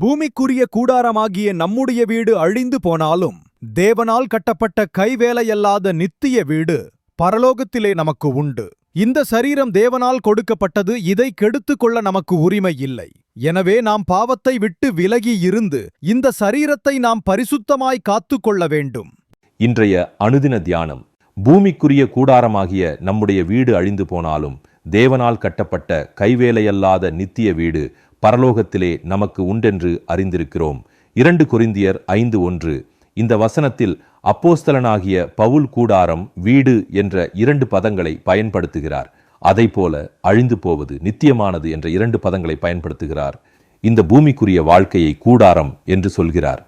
பூமிக்குரிய கூடாரமாகிய நம்முடைய வீடு அழிந்து போனாலும் தேவனால் கட்டப்பட்ட கைவேலையல்லாத நித்திய வீடு பரலோகத்திலே நமக்கு உண்டு. இந்த சரீரம் தேவனால் கொடுக்கப்பட்டது இதை கெடுத்துக் கொள்ள நமக்கு உரிமை இல்லை. எனவே நாம் பாவத்தை விட்டு விலகி இருந்து இந்த சரீரத்தை நாம் பரிசுத்தமாய் காத்துக்கொள்ள வேண்டும். இன்றைய அனுதின தியானம் பூமிக்குரிய கூடாரமாகிய நம்முடைய வீடு அழிந்து போனாலும் தேவனால் கட்டப்பட்ட கைவேலையல்லாத நித்திய வீடு பரலோகத்திலே நமக்கு உண்டென்று அறிந்திருக்கிறோம். இரண்டு கொரிந்தியர் ஐந்து ஒன்று. இந்த வசனத்தில் அப்போஸ்தலனாகிய பவுல் கூடாரம் வீடு என்ற இரண்டு பதங்களை பயன்படுத்துகிறார். அதைப்போல அழிந்து போவது நித்தியமானது என்ற இரண்டு பதங்களை பயன்படுத்துகிறார். இந்த பூமிக்குரிய வாழ்க்கையை கூடாரம் என்று சொல்கிறார்.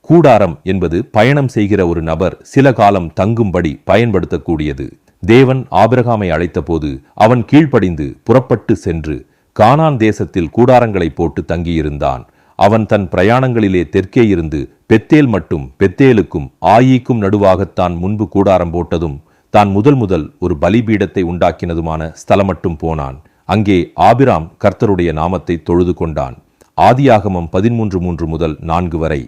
கூடாரம் என்பது பயணம் செய்கிற ஒரு நபர் சில காலம் தங்கும்படி பயன்படுத்தக்கூடியது. தேவன் ஆபிரகாமை அழைத்தபோது அவன் கீழ்ப்படிந்து புறப்பட்டு சென்று கானான் தேசத்தில் கூடாரங்களை போட்டு தங்கியிருந்தான். அவன் தன் பிரயாணங்களிலே தெற்கே இருந்து பெத்தேல் மட்டும் பெத்தேலுக்கும் ஆயிக்கும் நடுவாகத்தான் முன்பு கூடாரம் போட்டதும் தான் முதல் முதல் ஒரு பலிபீடத்தை உண்டாக்கினதுமான ஸ்தலம் மட்டும் போனான். அங்கே ஆபிராம் கர்த்தருடைய நாமத்தை தொழுது கொண்டான். ஆதியாகமம் பதிமூன்று மூன்று முதல் நான்கு வரை.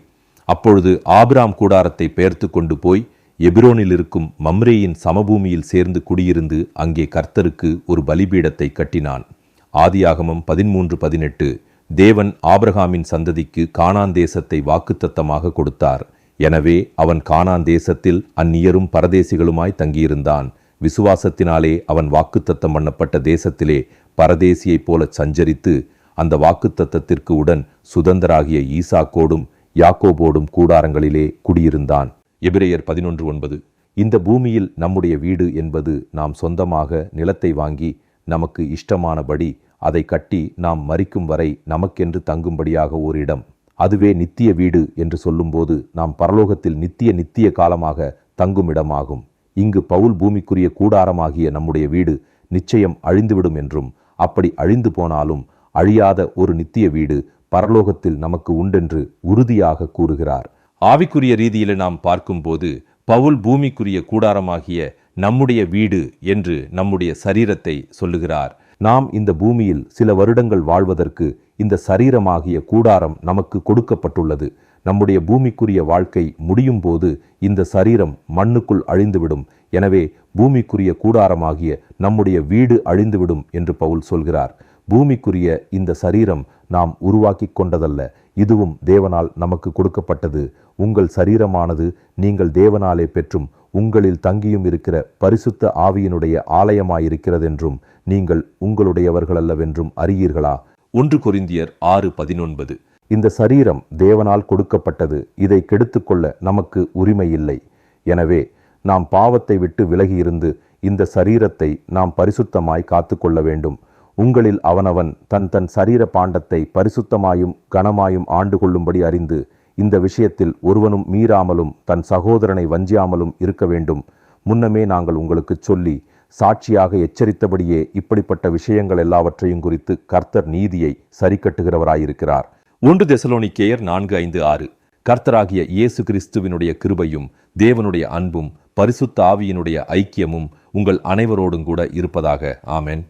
அப்பொழுது ஆபிராம் கூடாரத்தை பெயர்த்து கொண்டு போய் எபிரோனில் இருக்கும் மம்ரேயின் சமபூமியில் சேர்ந்து குடியிருந்து அங்கே கர்த்தருக்கு ஒரு பலிபீடத்தை கட்டினான். ஆதியாகமம் பதிமூன்று பதினெட்டு தேவன் ஆபிரகாமின் சந்ததிக்கு கானான் தேசத்தை வாக்குத்தத்தமாக கொடுத்தார். எனவே அவன் கானான் தேசத்தில் அந்நியரும் பரதேசிகளுமாய் தங்கியிருந்தான். விசுவாசத்தினாலே அவன் வாக்குத்தத்தம் பண்ணப்பட்ட தேசத்திலே பரதேசியைப் போல சஞ்சரித்து அந்த வாக்குத்தத்தத்திற்கு உடன் சுதந்தராகிய ஈசாக்கோடும் யாக்கோபோடும் கூடாரங்களிலே குடியிருந்தான். எபிரேயர் பதினொன்று ஒன்பது இந்த பூமியில் நம்முடைய வீடு என்பது நாம் சொந்தமாக நிலத்தை வாங்கி நமக்கு இஷ்டமானபடி அதை கட்டி நாம் மறிக்கும் வரை நமக்கென்று தங்கும்படியாக ஓர் இடம் அதுவே நித்திய வீடு என்று சொல்லும்போது நாம் பரலோகத்தில் நித்திய நித்திய காலமாக தங்கும் இடமாகும் இங்கு பவுல் பூமிக்குரிய கூடாரமாகிய நம்முடைய வீடு நிச்சயம் அழிந்துவிடும் என்றும் அப்படி அழிந்து போனாலும் அழியாத ஒரு நித்திய வீடு பரலோகத்தில் நமக்கு உண்டென்று உறுதியாக கூறுகிறார். ஆவிக்குரிய ரீதியில் நாம் பார்க்கும்போது பவுல் பூமிக்குரிய கூடாரமாகிய நம்முடைய வீடு என்று நம்முடைய சரீரத்தை சொல்லுகிறார். நாம் இந்த பூமியில் சில வருடங்கள் வாழ்வதற்கு இந்த சரீரமாகிய கூடாரம் நமக்கு கொடுக்கப்பட்டுள்ளது. நம்முடைய பூமிக்குரிய வாழ்க்கை முடியும் போது இந்த சரீரம் மண்ணுக்குள் அழிந்துவிடும். எனவே பூமிக்குரிய கூடாரமாகிய நம்முடைய வீடு அழிந்துவிடும் என்று பவுல் சொல்கிறார். பூமிக்குரிய இந்த சரீரம் நாம் உருவாக்கி கொண்டதல்ல. இதுவும் தேவனால் நமக்கு கொடுக்கப்பட்டது. உங்கள் சரீரமானது நீங்கள் தேவனாலே பெற்றும் உங்களில் தங்கியும் இருக்கிற பரிசுத்த ஆவியினுடைய ஆலயமாயிருக்கிறதென்றும் நீங்கள் உங்களுடையவர்களல்லவென்றும் அறியீர்களா? ஒன்று கொரிந்தியர் ஆறு பதினொன்பது. இந்த சரீரம் தேவனால் கொடுக்கப்பட்டது இதை கெடுத்துக்கொள்ள நமக்கு உரிமை இல்லை எனவே நாம் பாவத்தை விட்டு விலகியிருந்து இந்த சரீரத்தை நாம் பரிசுத்தமாய் காத்து கொள்ள வேண்டும். உங்களில் அவனவன் தன் தன் சரீர பாண்டத்தை பரிசுத்தமாயும் கனமாயும் ஆண்டு கொள்ளும்படி அறிந்து இந்த விஷயத்தில் ஒருவனும் மீறாமலும் தன் சகோதரனை வஞ்சியாமலும் இருக்க வேண்டும். முன்னமே நாங்கள் உங்களுக்கு சொல்லி சாட்சியாக எச்சரித்தபடியே இப்படிப்பட்ட விஷயங்கள் எல்லாவற்றையும் குறித்து கர்த்தர் நீதியை சரிக்கட்டுகிறவராயிருக்கிறார். ஒன்று தெசலோனிக்கேயர் நான்கு ஐந்து ஆறு. கர்த்தராகிய இயேசு கிறிஸ்துவினுடைய கிருபையும் தேவனுடைய அன்பும் பரிசுத்த ஆவியினுடைய ஐக்கியமும் உங்கள் அனைவரோடும் கூட இருப்பதாக. ஆமென்.